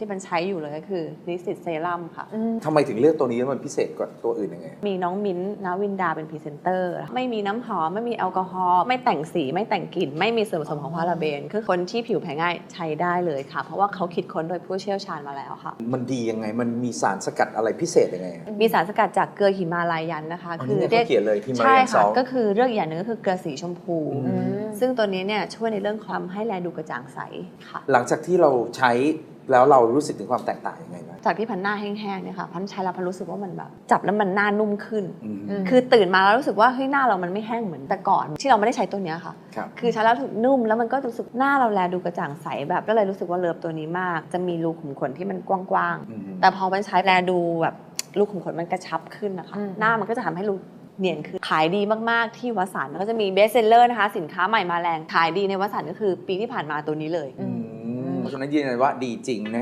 ที่มันใช้อยู่เลยก็คือลิสิตเซรั่มค่ะ ทำไมถึงเลือกตัวนี้แล้วมันพิเศษกว่าตัวอื่นยังไง มีน้องมิ้นท์นาวินดาเป็นพรีเซนเตอร์ ไม่มีน้ำหอม ไม่มีแอลกอฮอล์ ไม่แต่งสี ไม่แต่งกลิ่น ไม่มีส่วนผสมของพาราเบน คือคนที่ผิวแพ้ง่ายใช้ได้เลยค่ะ เพราะว่าเขาคิดค้นโดยผู้เชี่ยวชาญมาแล้วค่ะ มันดียังไง มันมีสารสกัดอะไรพิเศษยังไงอะมีสารสกัดจากเกลือหิมาลายันนะคะ อันนี้เนี่ยเขาเขียนเลยที่มาใช่เรียนซค่ะอลก็คือเรื่องอีกอย่างหนึงก็คือเกลือสีชมพู อืม ซึ่งตัวนี้เนี่ยช่วยในเรื่องความให้แลดูกระจ่างใสค่ะ หลังจากที่เราใช้ แล้วเรารู้สึกถึงความแตกต่างยังไงบ้างจากที่พันหน้าแห้งๆเนี่ยค่ะพันใช้แล้วพันรู้สึกว่ามันแบบ จับแล้วมันหน้านุ่มขึ้นอืมอืมคือตื่นมาแล้วรู้สึกว่าเฮ้ยหน้าเรามันไม่แห้งเหมือนแต่ก่อน ที่เราไม่ได้ใช้ตัวเนี้ยค่ะครับคือใช้แล้วถูกนุ่มแล้วมันก็รู้สึกหน้าเราแลดูกระจ่างใสแบบก็เลยรู้สึกว่าเลิฟตัวนี้มาก จะมีรูขุมขนที่มันกว้างอืมๆแต่พอมันใช้แลดูแบบรูขุมขนมันกระชับขึ้นนะคะอืมหน้ามันก็จะทำให้รูเนียนขึ้นขายดีมาก ๆ ที่วสันต์แล้วก็จะมีเบสเซลเลอร์นะคะ สินค้าใหม่มาแรง ขายดีในวสันต์ก็คือปีที่ผ่านมาตัวนี้เลยอืม เพราะฉะนั้นยืนยันว่าดีจริงนะ